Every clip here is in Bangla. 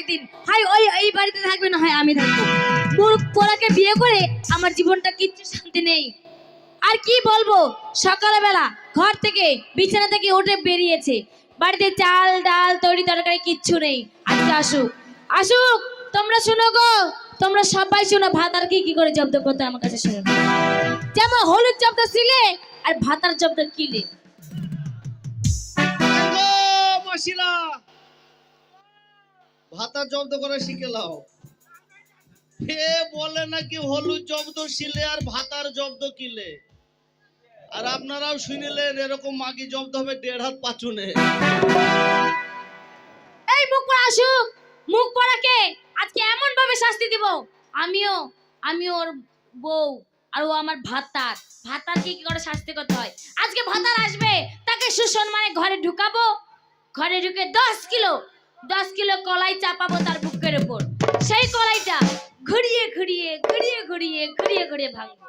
একদিন, হয়, ওই, এই বাড়িতে থাকবে না? হয়, আমি থাকব। পোড়াকে বিয়ে করে আমার জীবনটা কিচ্ছু শান্তি নেই। আর কি বলব? সকালবেলা ঘর থেকে, বিছানা থেকে উঠে বেরিয়েছে। বাড়িতে চাল, ডাল, তৈরি, তরকারি কিচ্ছু নেই। আজকে আসুক। আসুক? তোমরা শুনো গো। তোমরা সবাই শোনো, ভাত আর কি কি করে জব্দ করতে আমার কাছে শোনো যেমন হলুদ জব্দ ছিলে আর ভাতার জব্দ কিলে? মাসিরা ভাতা জব্দ করা শিখে লাও হে বলে নাকি হলুদ জব্দ শিলে আর ভাতার জব্দ কিলে? আর আপনারাও শুনিলেন এরকম মাগি জব্দ হবে দেড় হাত পাচুনে। এই মুখ পড়া আসুক মুখ পড়াকে আজকে এমন ভাবে শাস্তি দিব। আমিও আমি ওর বউ আর ও আমার ভাতার। ভাতার কি কি করে শাস্তি করতে হয়? আজকে ভাতার আসবে, তাকে সুসম্মানে ঘরে ঢুকাবো। ঘরে ঢুকে দশ কিলো দশ কিলো কলাই চাপাবো তার বুকের উপর। সেই কলাইটা ঘুরিয়ে ঘুরিয়ে ঘুরিয়ে ঘুরিয়ে ঘুরিয়ে ঘুরিয়ে ভাঙবো।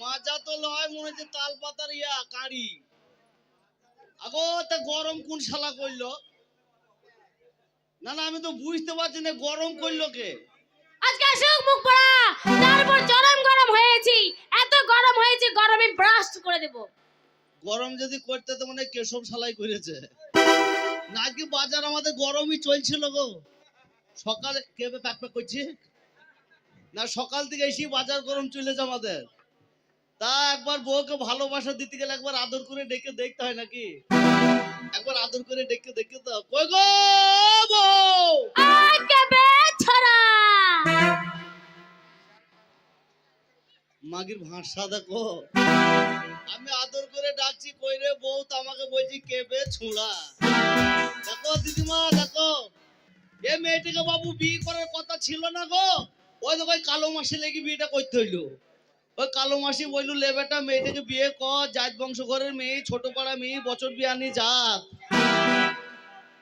মাজা তো লয় মনে হচ্ছে তাল পাতার ইয়া কারি আগো তা গরম কোন শালা করল? না না আমি তো বুঝতে পারছি না গরম করল কে। আজকে আসুক মুখ পড়া তারপর গরম গরম হয়েছি। এত গরম হয়েছে গরমে ব্রাস্ট করে দেবো। গরম যদি করতে তো মানে কেশব সালাই করেছে। নাকি বাজার আমাদের গরমই চলছিল গো। সকালে কে প্যাক প্যাক করছে? না সকাল থেকে এসে বাজার গরম চলেছে আমাদের। তা একবার বউকে ভালোবাসা দিতে গেলে একবার আদর করে ডেকে দেখতে হয় নাকি? একবার আদর করে ডেকে দেখতে তো কই গো বউ? মাগির ভাষা দেখো। আমি আদর করে ডাকছি কই রে বউ? তো আমাকে বলছি কেবে ছুঁড়া। দেখো দিদিমা, দেখো। এ বাবু বিয়ে করার কথা ছিল না গো। ওই দেখো কালো মাসি লেগে বিয়েটা করতে হইল। ওই কালো মাসি বলল লেবেটা মেয়েটাকে বিয়ে কর। জাত বংশ ঘরের মেয়ে ছোট পাড়া মেয়ে, বছর বিয়ানি জাত।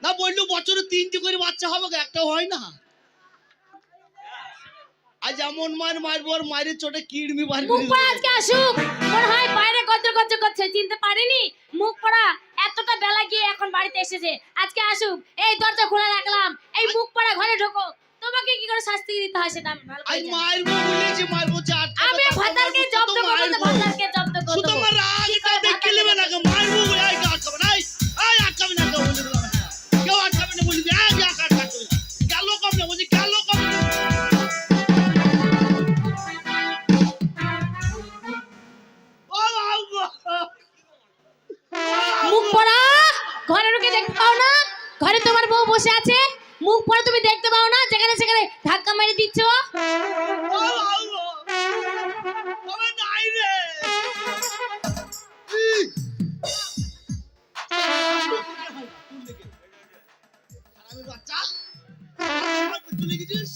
না বলল, বছরে তিনটি করে বাচ্চা হবে একটা হয় না। আজ এমন মার মারবো আর মায়ের চোটে কিড়মি বার মুখ পড়া আজকে আসুক। মনে হয় বাইরে কত কত করছে চিনতে পারিনি? মুখ পড়া এতটা বেলা গিয়ে এখন বাড়িতে এসেছে। আজকে আসুক। এই দরজা খোলা রাখলাম। এই মুখ পড়া ঘরে ঢোকো। তোমাকে কি করে শাস্তি দিতে হয় সেটা আমি ভালো করে জানি। মারবো বলেছি মারবো চাট আমি ভাতারকে জব্দ করব। ভাতারকে জব্দ করব। শুধু আমার ঘরে ঢুকে দেখতে পাও না? ঘরে তোমার বউ বসে আছে। মুখ পরে তুমি দেখতে পাও না? যেখানে সেখানে ধাক্কা মেরে দিচ্ছ।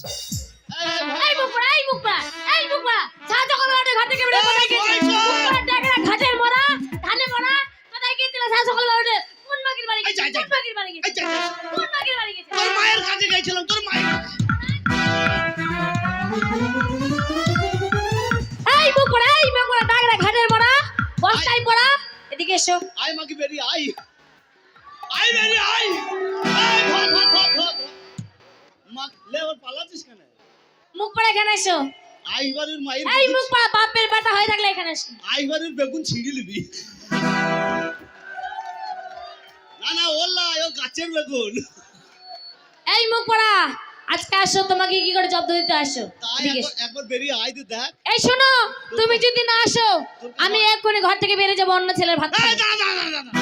এই, মুখ পড়া এই মুখ পড়া এই মুখ পড়া। সাহায্য করো ঘাটে ঘাটে কে বেড়ে কোথায় কাছে তোর মায়ের এই মুখ এই পড়া ডাকরা ঘাটের মরা বস্তায় পড়া এদিকে এসো। আয় মাকে বেরিয়ে আয়। আয় বেরিয়ে আয়। আয় ধর ধর ধর ধর মা লে ওর পালাচ্ছিস কেন? মুখ পড়া এখানে এসো। আই বাড়ির মায়ের এই মুখ পড়া বাপের বেটা হয়ে থাকলে এখানে এসো। আই বাড়ির বেগুন ছিঁড়ি নিবি। না না ওল্লা ও গাছের বেগুন। এই মুখ পড়া আজকে আসো তোমাকে কি করে জব্দ দিতে আসো? একবার- বেরিয়ে আয় তুই দেখ। এই শোনো তুমি যদি না আসো আমি এক্ষুনি ঘর থেকে বেরিয়ে যাব অন্য ছেলের ভাত এই, খাব। না, না, না, না, না।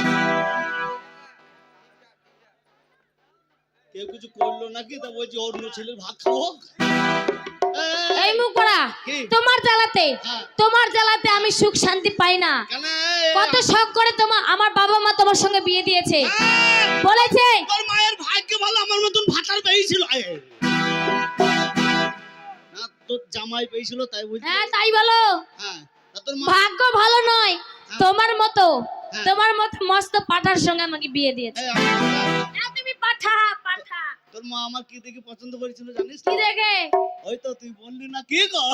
কেউ কিছু করল নাকি? তা বলছি অন্য ছেলের ভাত খাব। এই, এই মুখ পড়া তোমার জ্বালাতে হ্যাঁ। তোমার জ্বালাতে আমি সুখ শান্তি পাই না। কত শখ করে তোমার আমার বাবা মা তোমার সঙ্গে বিয়ে দিয়েছে। বলেছে তোর মায়ের ভাগ্য ভালো আমার মতন ভাতার পেয়েছিল। না তোর জামাই পেয়েছিল তাই বুঝলি হ্যাঁ তাই বলো। হ্যাঁ তোর ভাগ্য ভালো নয় তোমার মতো। হ্যাঁ। তোমার মতো মস্ত পাঠার সঙ্গে আমাকে বিয়ে দিয়েছে। হ্যাঁ, তুমি পাঠা পাঠা। তোর মা আমার কি দেখে পছন্দ করেছিল জানিস কি দেখে? ওই তো তুই বললি না কি গো?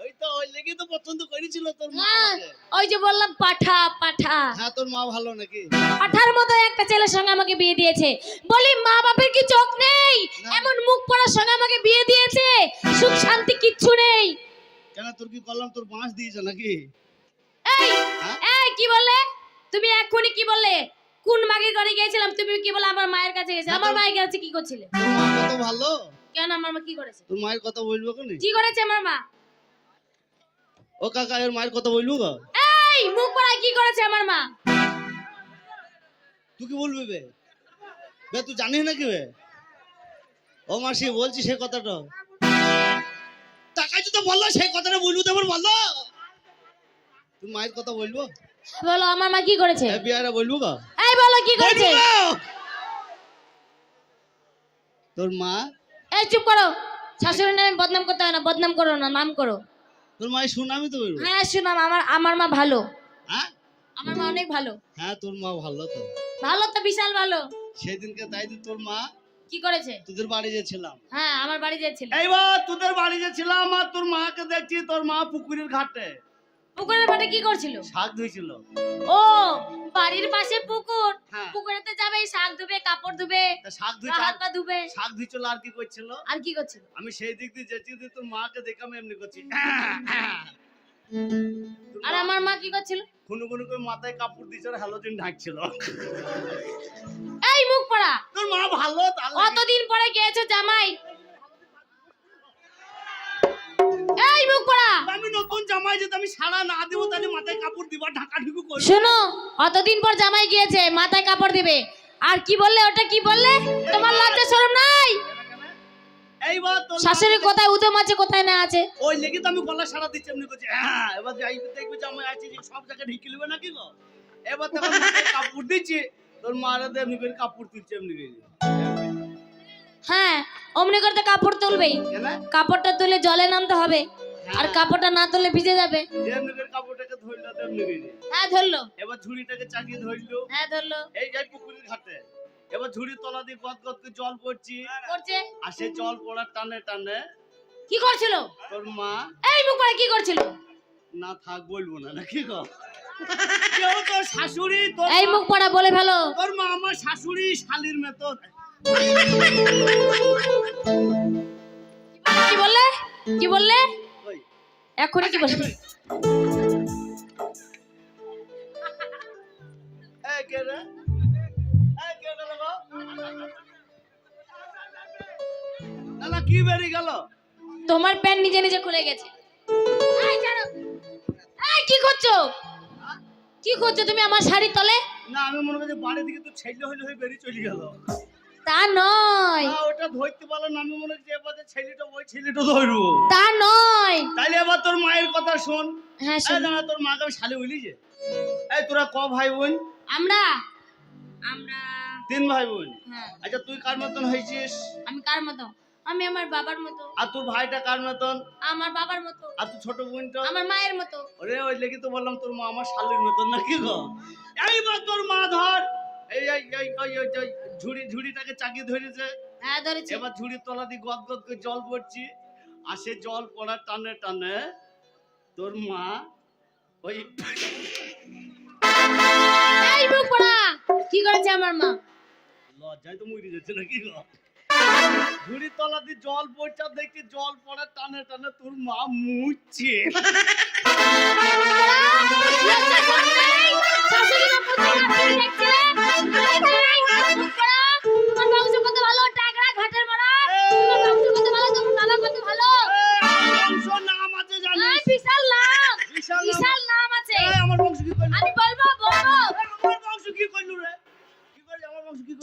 ওই তো ওই দেখি তো পছন্দ করেছিল তোর মা হ্যাঁ, ওই যে বললাম পাঠা পাঠা। হ্যাঁ তোর মা ভালো নাকি? পাঠার মতো একটা ছেলের সঙ্গে আমাকে বিয়ে দিয়েছে। বলি মা বাপের কি চোখ নেই? এমন মুখ পড়ার সঙ্গে আমাকে বিয়ে দিয়েছে? সুখ শান্তি কিচ্ছু নেই। কেন তোর কি করলাম তোর বাঁশ দিয়েছে নাকি? এই হ্যাঁ? এই কি বললে? তুমি এক্ষুনি কি বললে? কোন মাগের ঘরে গিয়েছিলাম তুমি কি বলে আমার মায়ের কাছে গেছিলে? আমার মায়ের কাছে কি করছিলে? তোর মা কত ভালো? কেন আমার মা কি করেছে? তোর মায়ের কথা বলব কেন? কি করেছে আমার মা? ও কাকা এর মায়ের কথা বলব গো? এই মুখ পড়ায় কি করেছে আমার মা? তুই কি বলবি বে? বে তুই জানিস নাকি বে? ও মাসি বলছি সেই কথাটা। টাকা যদি বলল সেই কথাটা বলব তো বলল। তুই মায়ের কথা বলব বলো আমার মা কি করেছে? বিয়ারা বলব গো? এই বলো কি করেছে? তোর মা? এই চুপ করো। শাশুড়ির নামে বদনাম করতে হয় না বদনাম করো না নাম করো। তোর মায়ের সুনামি তো হ্যাঁ সুনাম আমার আমার মা ভালো। হ্যাঁ? আমার মা অনেক ভালো। হ্যাঁ তোর মা ভালো তো। ভালো তো বিশাল ভালো। সেদিনকে তাই তো তোর মা কি করেছে? তোদের বাড়ি গেছিলাম। হ্যাঁ আমার বাড়ি যাচ্ছিল এইবার তোদের বাড়ি গেছিলাম আর তোর মাকে দেখছি তোর মা পুকুরের ঘাটে। পুকুরের পাটে কি করছিল? শাক ধুইছিল। ও বাড়ির পাশে পুকুর? হ্যাঁ। পুকুরেতে যাবে শাক ধুবে কাপড় ধুবে শাক গা ধুইছে হাত পা ধুবে। শাক ধুইছিল আর কি করছিল? আর কি করছিল? আমি সেই দিক দিয়ে যেছি দিয়ে তোর মাকে দেখে আমি এমনি করছি। আর আমার মা কি করছিল? খুনু খুনু করে মাথায় কাপড় দিচ্ছে আর হ্যালোজিন ঢাকছিল। এই মুখ পড়া। তোর মা ভালো কতদিন পরে গিয়েছো জামাই। এই মুখ পড়া। আমি নতুন জামাই যেতে আমি সারা না দেবো তাহলে মাথায় কাপড় দিবা ঢাকা ঢুকু করব শোনো অতদিন পর জামাই গিয়েছে মাথায় কাপড় দিবে। আর কি বললে ওটা কি বললে? তোমার লজ্জা শরম নাই? এইবার শাশুড়ি কোথায় উদম আছে কোথায় না আছে? ওই লেগে তো আমি গলা সারা দিচ্ছি এমনি করছি হ্যাঁ এবার যাই দেখবি জামাই আছে যে সব জায়গায় ঢেকে নেবে নাকি গো? এবার কাপড় দিচ্ছি তোর মারা করে কাপড় তুলছে এমনি করে অমনি করতে কাপড় তুলবেই কাপড়টা তুলে জলে নামতে হবে। আর কাপড়টা না তুললে ভিজে যাবে। কাপড়টাকে ধরলো করে হ্যাঁ ধরলো। এবার ঝুড়িটাকে চাকিয়ে ধরলো। হ্যাঁ ধরলো। এই যাই পুকুরের ঘাটে। এবার ঝুড়ি তলা দিয়ে গদ গদ করে জল পড়ছি। করছে আর সেই জল পড়ার টানে টানে কি করছিল? তোর মা এই মুখ কি করছিল? না থাক বলব না নাকি গো? কেউ তোর শাশুড়ি তোর এই মুখ পড়া বলে ফেলো। তোর মা আমার শাশুড়ি শালির মতো কি বললে? কি বললে? এখনই কি বললে বেরিয়ে গেল? তোমার প্যান্ট নিজে নিজে খুলে গেছে। কি করছ? কি করছ তুমি আমার শাড়ির তলে? না আমি মনে করছি বাড়ি থেকে তো ছেলে হইলে হয়ে বেরিয়ে চলে গেল। তা নয়। ওটা ধরতে পারল না আমি মনে করছি এবার ছেলেটা ওই ছেলেটা ধরবো। তা নয়। তাইলে এবার তোর মায়ের কথা শোন। হ্যাঁ শোনো। তোর মাকে আমি শালি বলি যে। এই তোরা ক ভাই বোন আমরা? আমরা তিন ভাই বোন হ্যাঁ। আচ্ছা তুই কার মতন হয়েছিস? আমি কার মতো আমি আমার বাবার মতো। আর তোর ভাইটা কার মতন? আমার বাবার মতো। আর তুই ছোট বোনটা? আমার মায়ের মতো। ওরে ওই লেগে তো বললাম তোর মা আমার শালির মতন নাকি গো? এইবার তোর মা ধর। এই এই এই ঝুড়ি ঝুড়িটাকে চাকিয়ে ধরেছে। হ্যাঁ ধরেছি। এবার ঝুড়ির তলা দিয়ে গদ গদ করে জল পড়ছি আর সে জল পড়ার টানে টানে তোর মা ওই এই মুখ পড়া! কি করেছে আমার মা? লজ্জায় তো মরে যাচ্ছে নাকি গো? ঝুড়ির তলা দিয়ে জল পড়ছে দেখছি জল পড়ার টানে টানে তোর মা মুচ্ছে শাশুড়ি মা কোথায়?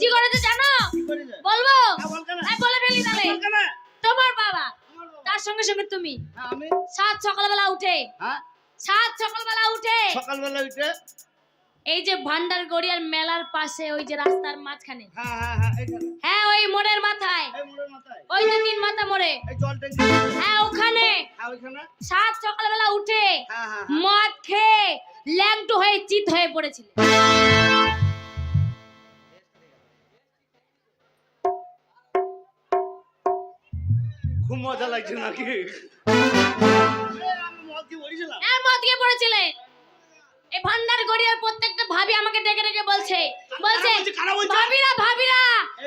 কি করেছে? জানো? বলব? হ্যাঁ, বল ফেলি তাহলে। তোমার বাবা, তার সঙ্গে সঙ্গে তুমি। হ্যাঁ, সাত সকালবেলা উঠে। হ্যাঁ? সাত সকালবেলা উঠে। সকালবেলা উঠে? এই যে ভান্ডার গড়িয়ার মেলার পাশে ওই যে রাস্তার মাঝখানে। হ্যাঁ হ্যাঁ হ্যাঁ হ্যাঁ ওই মোড়ের মাথায়। ওই যে তিন মাথা মোড়ে। হ্যাঁ ওখানে। হ্যাঁ সাত সকালবেলা উঠে হ্যাঁ হ্যাঁ। মদ খেয়ে ল্যাংটু হয়ে চিত হয়ে পড়েছিল। খুব মজা লাগছে নাকি? আমি মদ হ্যাঁ মদ গিয়ে পড়েছিলে এই ভান্ডার গড়িয়ার প্রত্যেকটা ভাবি আমাকে ডেকে ডেকে বলছে। বলছে ভাবিরা ভাবিরা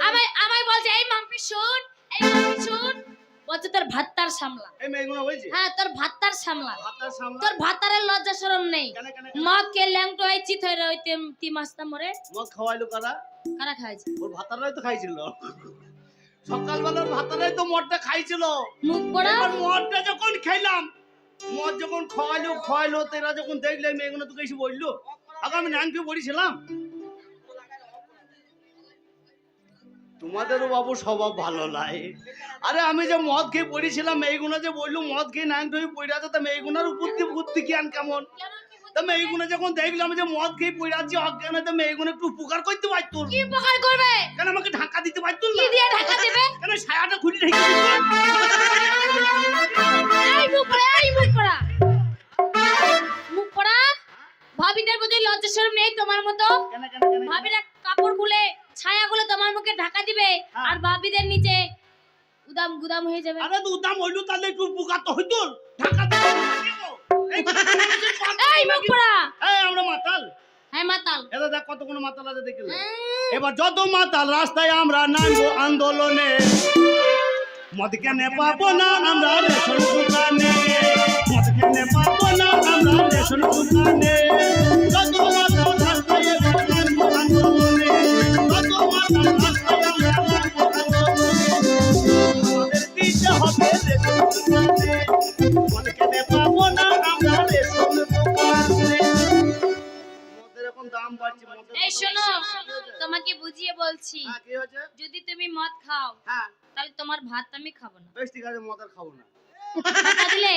আমায় আমায় বলছে এই মাম্পি শুন এই মাম্পি শুন। বলছে তোর ভাত্তার সামলা। এই মেয়েগুলো বলছে? হ্যাঁ তোর ভাত্তার সামলা। সামলা? তোর ভাতারের লজ্জা শরম নেই। মদ কে ল্যাংটো হয়ে চিত হয়ে রইতে তি মাস্তা মরে। মদ খাওয়াইলো কারা? কারা খাইছে ওর ভাতারাই তো খাইছিল। সকালবেলার ভাতারাই তো মদটা খাইছিল। মুখ পড়া মদটা যখন খেলাম মদ যখন খাওয়াইলো খাওয়াইলো তেরা যখন দেখলে মেয়েগুলো তোকে এসে বলল আগে আমি নানকে বলেছিলাম তোমাদেরও বাবু স্বভাব ভালো লাগে আরে আমি যে মদ খেয়ে পড়েছিলাম মেয়েগুলো যে বলল মদ খেয়ে নাইন হয়ে পড়ে আছে তা মেয়েগুলোর উপর দিয়ে বুদ্ধি জ্ঞান কেমন? তা মেয়েগুলো যখন দেখলাম যে মদ খেয়ে পড়ে আছি অজ্ঞান তো মেয়েগুলো একটু উপকার করতে পারতো। কি উপকার করবে? কেন আমাকে ঢাকা দিতে পারতো কি দিয়ে ঢাকা দেবে? কেন ছায়াটা খুলে দিত এই মুখ পড়া এই মুখ পড়া। মুখ পড়া? ভাবিদের প্রতি লজ্জা শরম নেই তোমার মতো? ভাবিরা কাপড় খুলে ছায়া গুলো তোমার মুখে ঢাকা দিবে হ্যাঁ। আর ভাবিদের নিচে উদাম গুদাম হয়ে যাবে। আরে তো উদাম হইল তাহলে একটু উপকার তো হইতো। ঢাকা মুখ পড়া। এই আমরা মাতাল। হ্যাঁ মাতাল। এটা দেখ কতগুলো মাতাল আছে দেখলে এবার যত মাতাল রাস্তায় আমরা নামবো আন্দোলনে মদ কেনে পাবো না আমরা রেশন দোকানে। মদ কেনে পাবো না আমরা রেশন দোকানে। যত মাতাল রাস্তায় নামবো আন্দোলনে যত মাতাল রাস্তায় আমরা নামবো আন্দোলনে। আমাদের দিতে হবে রেশন দোকানে। এই শোনো তোমাকে বুঝিয়ে বলছি। হ্যাঁ যদি তুমি মদ খাও হ্যাঁ। তাহলে তোমার ভাত আমি খাব না। বেশ ঠিক আছে মদ আর খাব না। দিলে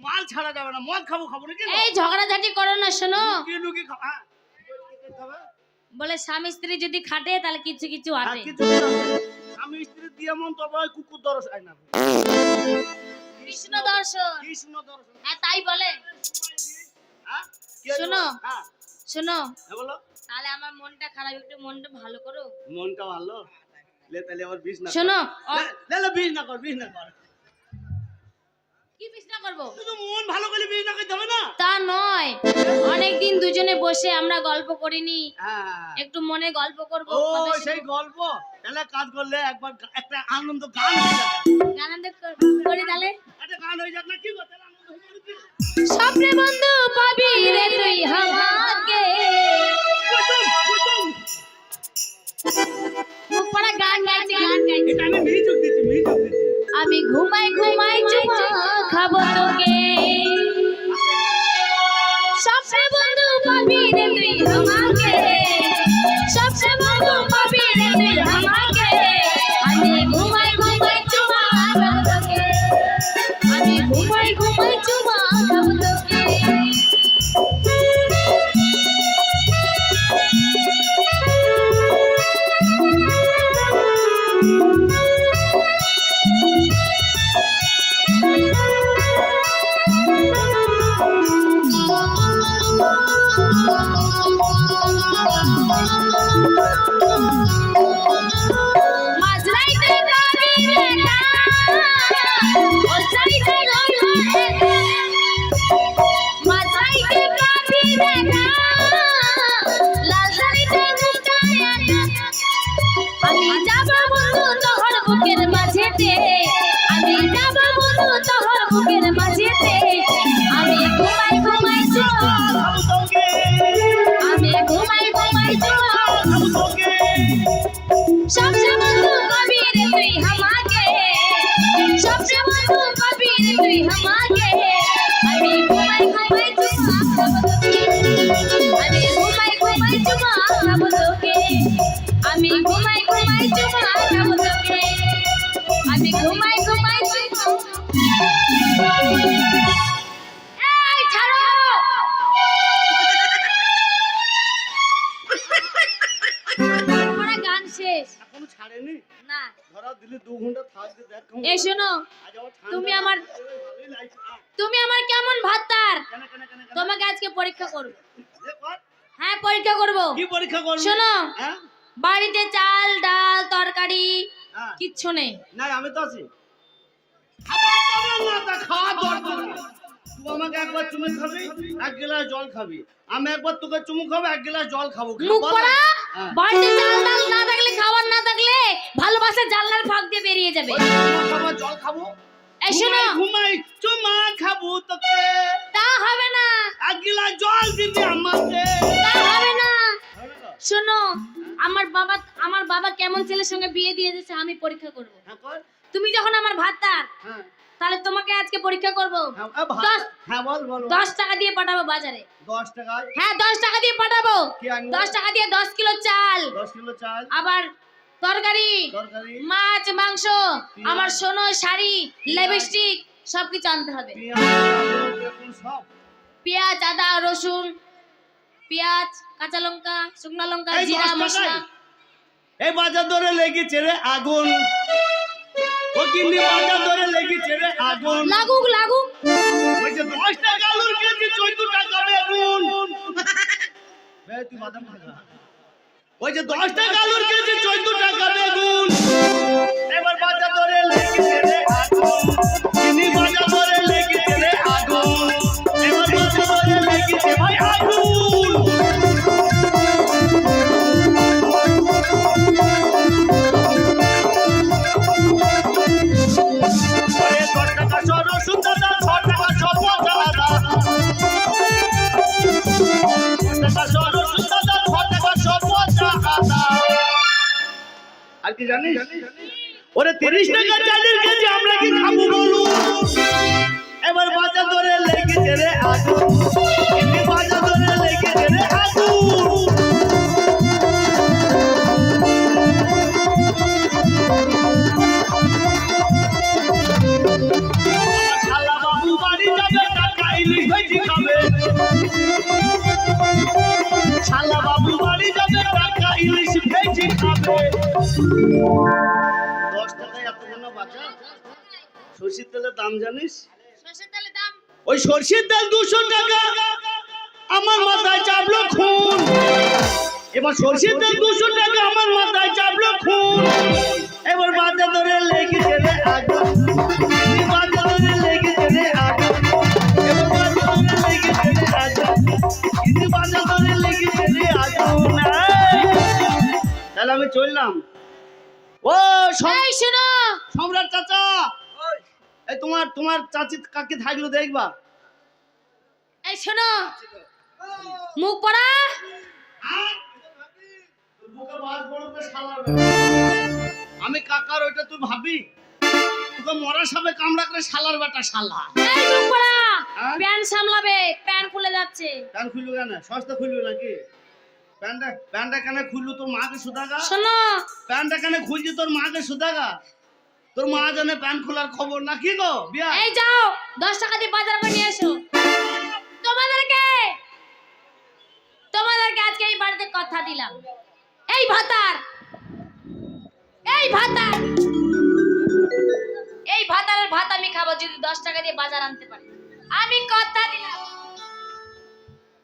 মাল ছাড়া যাবে না মদ খাব খাব না এই ঝগড়াঝাটি করো না শোনো। লুকি হ্যাঁ? বলে স্বামী স্ত্রী যদি খাটে তাহলে কিছু কিছু না। আমি স্ত্রী দিয়ে মন তবে ওই কুকুর দরস আয় না। কৃষ্ণ দর্শন। কৃষ্ণ দরস হ্যাঁ তাই বলে। শোনো। হ্যাঁ। শোনো হ্যাঁ বলো। তাহলে আমার মনটা খারাপ একটু মনটা ভালো করো। মনটা ভালো? লে তাহলে আবার বিষ না শোনো লে- লে লে বিষ না কর বিষ না কর। কি বিছনা করব? শুধু মন ভালো করে বিষ না করতে হবে না? তা নয়। অনেকদিন দুজনে বসে আমরা গল্প করিনি। হ্যাঁ। একটু মনে গল্প করব ও সেই গল্প। তাহলে কাজ করলে একবার একটা আনন্দ গান হয়ে যাবে। আনন্দ করি তাহলে। একটা গান হয়ে যাক না কি করতে স্বপ্নে বন্ধু পাবি রে তুই বুঝলাম। মুখ পড়া গান গাইছে গান গাইছে। এটা আমি মিহি মিউজিক দিচ্ছি মিউজিক দিচ্ছি। আমি ঘুমাই ঘুমাই চুমা খাব তোকে। তুই আমাকে সবচেয়ে বন্ধু পাবি রে তুই আমাকে আমি পরীক্ষা করব। হ্যাঁ পরীক্ষা করব। কি পরীক্ষা করবি? শোনো হ্যাঁ? বাড়িতে চাল ডাল তরকারি হ্যাঁ। কিচ্ছু নেই। না আমি তো আছি। খাবার দাবার না তা খাওয়া দরকার তুই আমাকে একবার চুমু খাবি এক গ্লাস জল খাবি। আমি একবার তোকে চুমু খাব এক গ্লাস জল খাব। মুখ খাব? পড়া? হ্যাঁ। বাড়িতে চাল ডাল না থাকলে খাবার না থাকলে ভালোবাসা জানলার ফাঁক দিয়ে বেরিয়ে যাবে। জল খাব এই শোনো ঘুমাই, ঘুমাই চুমা খাব তোকে। তা হবে না। জল দিবি আমাকে। তা হবে না। শোনো আমার বাবা আমার বাবা কেমন ছেলের সঙ্গে বিয়ে দিয়ে দিয়েছে আমি পরীক্ষা করব। হ্যাঁ তুমি যখন আমার ভাতার হ্যাঁ। তাহলে তোমাকে আজকে পরীক্ষা করব। হ্যাঁ, দশ- টাকা দিয়ে পাঠাবো বাজারে। দশ হ্যাঁ দশ টাকা দিয়ে পাঠাবো। দশ টাকা দিয়ে দশ কিলো চাল। দশ কিলো চাল। আবার তরকারি মাছ মাংস আমার সোনো শাড়ি লিপস্টিক সবকিছু আনতে হবে। পেঁয়াজ আদা রসুন পেঁয়াজ কাঁচা লঙ্কা শুকনো লঙ্কা জিরা মশলা। এই বাজার ধরে লেগেছে রে আগুন। ও কিন্নি বাজার ধরে লেগেছে রে আগুন। লাগুক লাগুক। বলছে দশ টাকা আলুর কেজি চোদ্দ টাকা বেগুন। বে, তুই বাদাম খা। বলছে দশ টাকা আলুর কেজি চোদ্দ টাকা বেগুন। এবার বাজার ধরে লেগেছে রে আগুন। কি জানিস? ওরে তিরিশ টাকা চালের কেজি আমরা কি খাব বলু এবার বাজার ধরে লেগেছে রে আগুন। দশ টাকায় এতগুলো বাজার সর্ষের তেলের দাম জানিস? ওই সর্ষের তেল দুশো টাকা। আমার মাথায় চাপলো খুন। এবার সর্ষের তেল দুশো টাকা আমার মাথায় চাপলো খুন। এবার বাজার ধরে লেগে গেলে আগুন আমি চললাম। ও এই শোনো। সম্রাট চাচা! এই তোমার তোমার চাচি কাকে থাকল দেখবা? এই শোনো। মুখ পড়া। আমি কাকার ওইটা তুই ভাবি তোকে মরা সাবে কামড়া করে শালার বেটা শালা এই মুখ পড়া। হ্যাঁ? প্যান সামলাবে প্যান খুলে যাচ্ছে। প্যান খুললো কেন? সস্তা খুললো নাকি? প্যান্টটা প্যান্টটা কেন খুললো তোর মাকে সুদাগা? শোনো। প্যান্টটা কেন খুলছি তোর মাকে সুদাগা? তোর মা জানে প্যান্ট খোলার খবর না কি গো? বিয়া? এই যাও দশ টাকা দিয়ে বাজার করে নিয়ে এসো। তোমাদেরকে তোমাদেরকে আজকে এই বাড়িতে কথা দিলাম। এই ভাতার এই ভাতার এই ভাতারের ভাত আমি খাব যদি দশ টাকা দিয়ে বাজার আনতে পারি। আমি কথা দিলাম।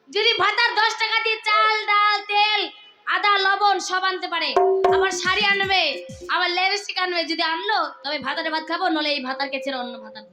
যদি ভাতার দশ টাকা দিয়ে চাল, ডাল, তেল, আদা, লবণ সব আনতে পারে, আবার শাড়ি আনবে, আবার লিপস্টিক আনবে, যদি আনলো, তবে ভাতারে ভাত খাব, নলে এই ভাতার কেছে অন্য ভাতার।